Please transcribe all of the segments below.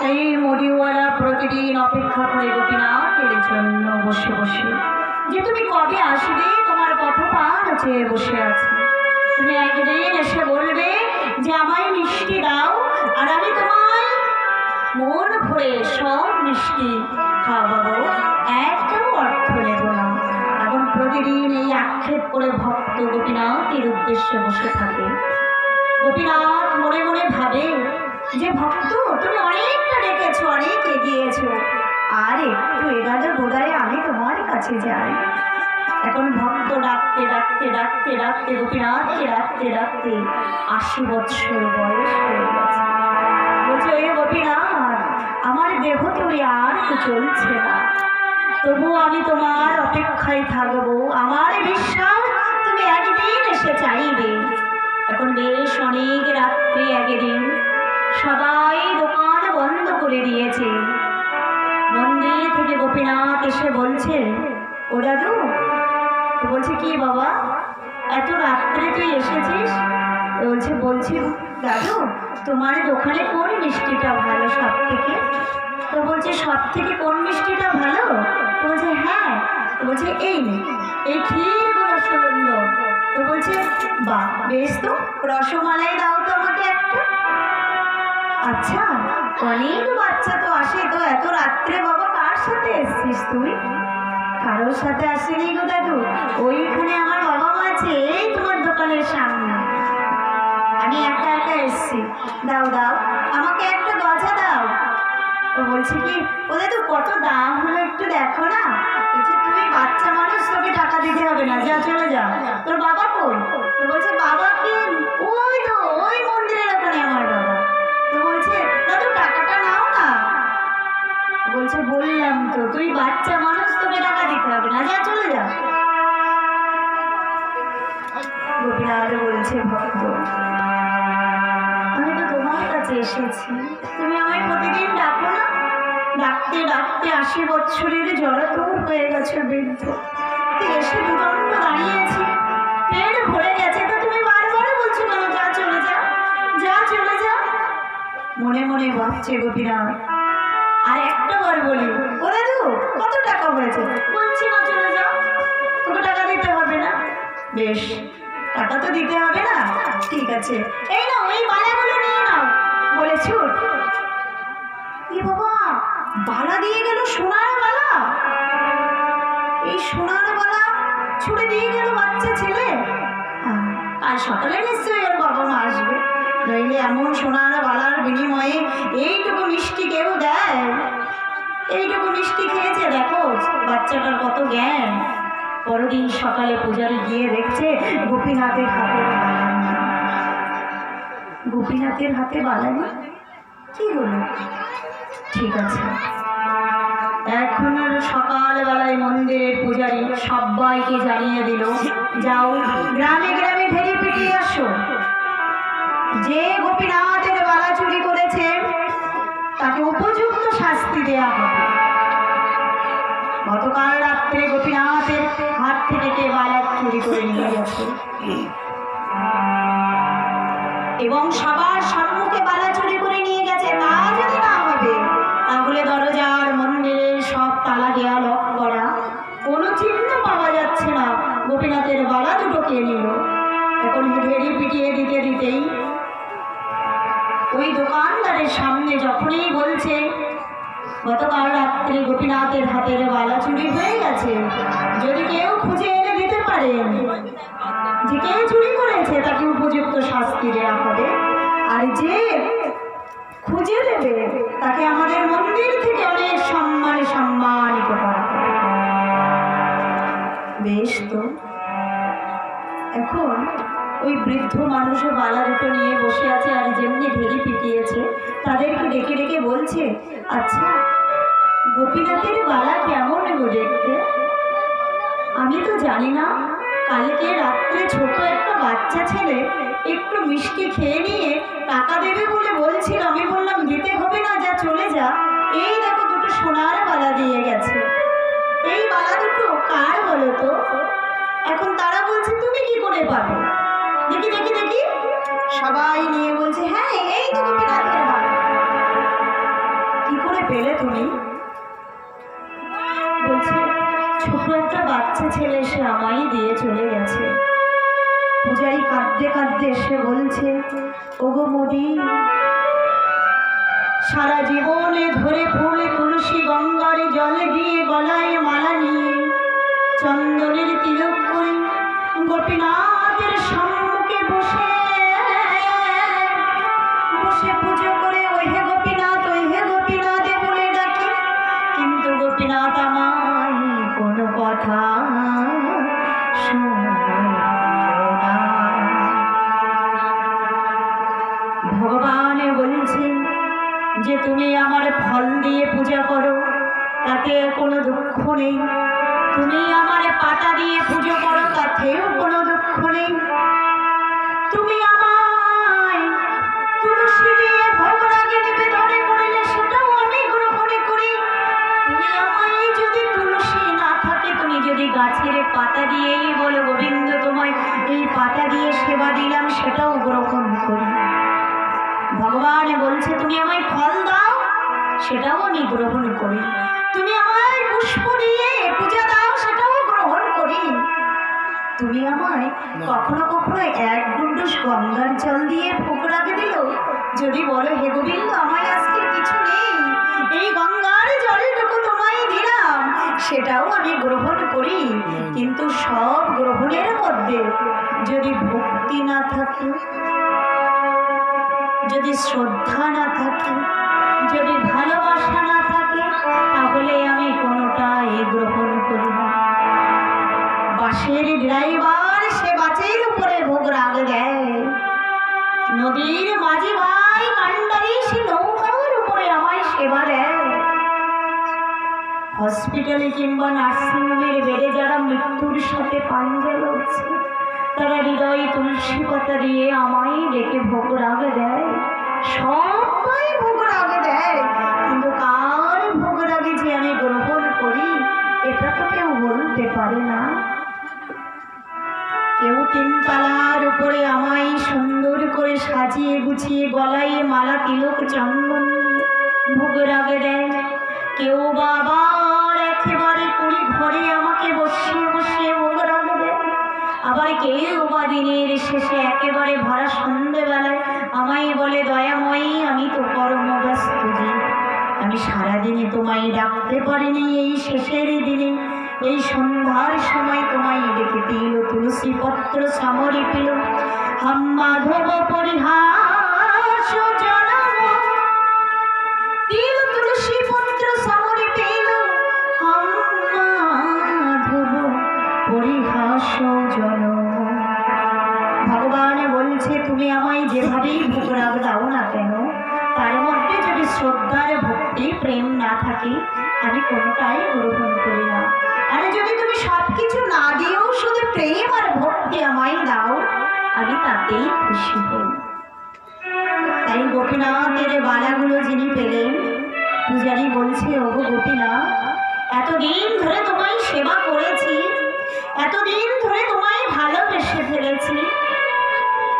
এই মুড়িওয়ালা প্রতিদিন অপেক্ষা করে গোপীনাথের জন্য বসে বসে। যে তুমি কবে আসবে, তোমার পথপান চেয়ে বসে আছে। তুমি একদিন এসে বলবে, যে আমায় মিষ্টি দাও, আর আমি তোমায় মন ভরে সব মিষ্টি খাওয়াবো। একটাও অর্থ নেব না। এখন প্রতিদিন এই আক্ষেপ করে ভক্ত গোপীনাথের উদ্দেশ্যে বসে থাকে। গোপীনাথ মনে মনে ভাবে যে ভক্ত, তুমি অনেকটা ডেকেছো, অনেক এগিয়েছো। আর একটু এগাদে বোধহয় আমি তোমার কাছে যাই এখন ভক্ত ডাকতে ডাকতে ডাকতে ডাকতে, গোপীনাথকে ডাকতে ডাকতে আশি বৎসর বয়স বলছে, ওই গোপীনাথ, আমার দেহ তুমি আর চলছে না। তবু আমি তোমার অপেক্ষায় থাকব। আমার বিশ্বাস, তুমি একদিন এসে চাইবে। এখন বেশ অনেক রাত্রি এত রাত্রে তুই এসেছিস? বলছে, বলছি, দাদু, তোমার দোকানে কোন মিষ্টিটা ভালো সব থেকে তো বলছে সব থেকে কোন মিষ্টিটা ভালো? বলছে হ্যাঁ। বলছে, এই এই ক্ষীরগুলো সুন্দর তো বলছে, বাহ, বেশ তো, রসমালাই দাও তো আমাকে একটা। আচ্ছা অনেক বাচ্চা তো আসে, তো এত রাত্রে বাবা কার সাথে এসছিস তুই? কারোর সাথে আসেনি গো দাদু, ওইখানে আমার বাবা আছে তোমার দোকানের সামনে। আমি একা একা এসছি। দাও দাও, আমাকে একটা গজা দাও। তো বলছে কি, ওদের তো কত দাম হলো একটু দেখো না। তুমি বাচ্চা মানুষ, তোকে টাকা দিতে হবে না। যা, চলে যাও। তোর বাবা কোন? তো বলছে, বাবা তুমি আমায় প্রতিদিন ডাকো না? ডাকতে ডাকতে আশি বছরের জড়তর হয়ে গেছে বৃদ্ধ। এসে দুদণ্ড দাঁড়িয়েছি। পেট ভরে গেছে, তো তুমি বারবার বলছো কেন? যা চলে যা যা চলে যা। মনে মনে ভাবছে গোপীনাথ আর একটা বার বলি, ও দাদু, কত টাকা হয়েছে? বলছি, না, চলে যাও তোকে টাকা দিতে হবে না? বেশ, টাকা তো দিতে হবে না? ঠিক আছে। এই নাও, এই বালাগুলো নিয়ে নাও। বলে ছুট বালা দিয়ে গেল সোনার বালা। এই সোনার বালা ছুটে দিয়ে গেল বাচ্চা ছেলে। আহ, কাল সকালে নিশ্চয়ই ওর বাবা মা আসবে। নইলে এমন সোনার বালার বিনিময়ে এইটুকু মিষ্টি কেউ দেয়। এইটুকু মিষ্টি খেয়েছে দেখো বাচ্চাটার কত জ্ঞান। পরদিন সকালে পূজারি গিয়ে দেখছে গোপীনাথের হাতে। গোপীনাথের হাতে বালা নেই? কি হলো? ঠিক আছে। এখন আর সকালবেলায় মন্দিরের পূজারি সবাইকে জানিয়ে দিল, যাও গ্রামে গ্রামে ভেড়ি পিটিয়ে আসো। যে গোপীনাথের বালা চুরি করেছে, তাকে উপযুক্ত শাস্তি দেয়া হবে। গতকাল রাত্রে গোপীনাথের হাত থেকে কে বালা চুরি করে নিয়ে গেছে? পিটিয়ে দিতে দিতেই ওই দোকানদারের সামনে যখনই বলছে, গতকাল রাত্রে গোপীনাথের হাতের বালা চুরি হয়ে গেছে। যদি কেউ খুঁজে এনে দিতে পারে, যে কে চুরি করেছে তাকে উপযুক্ত শাস্তি দেওয়া হবে। আর যে খুঁজে দেবে, তাকে আমাদের মন্দির থেকে অনেক সম্মানে সম্মানিত করা বেশ তো। এখন ওই বৃদ্ধ মানুষের বালা দুটো নিয়ে বসে আছে আর যেমনি ঢেলি পিটিয়েছে, তাদেরকে ডেকে ডেকে বলছে আচ্ছা গোপীনাথের বালা কেমন গো দেখতে? আমি তো জানি না, কালকে রাত্রে ছোট একটা বাচ্চা ছেলে একটু মিষ্টি খেয়ে নিয়ে টাকা দেবে বলে বলছিল। আমি বললাম, দিতে হবে না, যা চলে যা। এই দেখো দুটো সোনার বালা দিয়ে। চলে গেছে। পূজারি কাঁদতে কাঁদতে এসে বলছে, ওগো মোদি, সারা জীবনে ধরে ফুলে তুলসী গঙ্গার জলে দিয়ে গলায় মালা নিয়ে চন্দনের তিলক করে গোপীনাথের সম্মুখে ফল দিয়ে পূজা করো, তাতে কোনো দুঃখ নেই। তুমি আমার পাতা দিয়ে পুজো করো, তাতেও কোনো দুঃখ নেই। তুমি গ্রহণ করি। তুমি আমায় যদি তুলসী না থাকে, তুমি যদি গাছের পাতা দিয়েই বলো, গোবিন্দ, তোমায় এই পাতা দিয়ে সেবা দিলাম, সেটাও গ্রহণ করি। ভগবান বলছে, তুমি আমায় ফল দাও সেটাও আমি গ্রহণ করি। তুমি আমায় পুষ্প দিয়ে পূজা দাও সেটাও গ্রহণ করি। তুমি আমায় কখনো কখনো এক গুন্ডুস গঙ্গার জল দিয়ে রাখে দিল। যদি বলো হে গোবিন্দ আমায় আজকে কিছু নেই। এই গঙ্গার জলটুকু তোমায় দিলাম। সেটাও আমি গ্রহণ করি। কিন্তু সব গ্রহণের মধ্যে যদি ভক্তি না থাকে যদি শ্রদ্ধা না থাকে যদি ভালোবাসা না থাকে, তাহলে আমি কোনোটাই গ্রহণ করি না। বাসের ড্রাইভার সে বাসের উপরে ভোগ রাগ দেয়। নদীর মাঝি ভাই কান্ডারি সে নৌকার উপরে আমায় সেবা দেয়। হসপিটালে কিংবা নার্সিংহোমের বেডে যারা মৃত্যুর সাথে পাঞ্জা লড়ছে, তারা হৃদয় তুলসী পাতা দিয়ে আমায় ডেকে ভোগ রাগে দেয়। সবাই ভোগ বলতে পারে না। কেউ তিনতলার উপরে আমায় সুন্দর করে সাজিয়ে গুছিয়ে গলায় মালা তিলক চন্দন ভোগ রাগে দেয়। কেউ বাবার একেবারে কুড়ি ঘরে আমাকে বসিয়ে বসিয়ে ভোগ রাগে দেয়। আবার কেউ বা দিনের শেষে একেবারে ভরা সন্ধেবেলায় আমায় বলে, দয়াময়ী, আমি তো কর্মব্যস্ত জীব আমি সারাদিনে তোমায় ডাকতে পারিনি এই শেষের দিনে। এই সন্ধ্যার সময় তোমায় ডেকে দিল তুলসী পত্র সামরি পিল। হাম মাধব তুলসী পত্র সামরি পেল। হাম মাধব বলছে, তুমি আমায় যেভাবেই না কেন, তার মধ্যে যদি ভক্তি, প্রেম না থাকে, আমি কোনোটাই গ্রহণ করি না। আমি তাতেই খুশি হই। তাই গোপীনাথের বালাগুলো যিনি পেলেন, পূজারি বলছে, ওগো গোপীনাথ এতদিন ধরে তোমায় সেবা করেছি, এতদিন ধরে তোমায় ভালোবেসে ফেলেছি,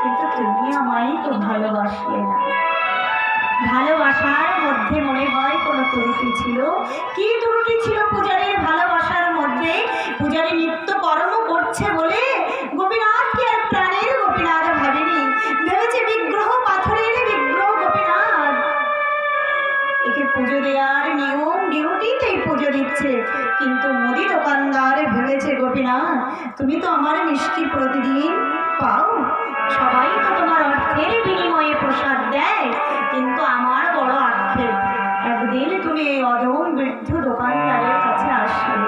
কিন্তু তুমি আমায় তো ভালোবাসলে না। ভালোবাসার মধ্যে মনে হয় কোনো ত্রুটি ছিল? কি ত্রুটি ছিল পূজারীর ভালোবাসার মধ্যে? পূজারী নিত্য কর্ম করছে বলে তুমি তো আমার মিষ্টি প্রতিদিন পাও। সবাই তো তোমার অর্থের বিনিময়ে প্রসাদ দেয়, কিন্তু আমার বড় আক্ষেপ। একদিন তুমি এই অধম বৃদ্ধ দোকানদারের কাছে আসবে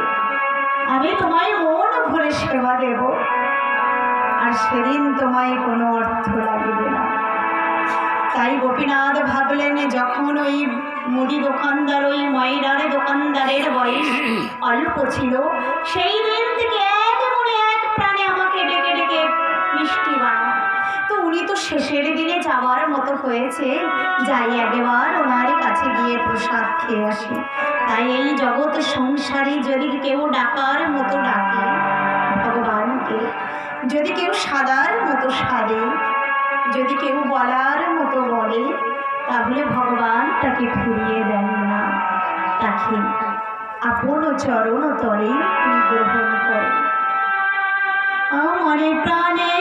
আমি তোমায় মন ভরে সেবা দেব, আর সেদিন তোমায় কোনো অর্থ লাগবে না। তাই গোপীনাথ ভাবলেন, যখন ওই মুদি দোকানদার, ওই ময়রার দোকানদারের বয়স অল্প ছিল, সেই দিন থেকে হয়েছে, যাই একবার ওনারই কাছে গিয়ে প্রসাদ খেয়ে আসি। তাই এই জগৎ সংসারে যদি কেউ ডাকার মতো ডাকে, ভগবানকে। যদি কেউ সাদার মতো সাদে, যদি কেউ বলার মতো বলে, তাহলে ভগবান তাকে ফিরিয়ে দেন না। তাকে আপন চরণ তরে তিনি গ্রহণ করেন। আমার প্রাণে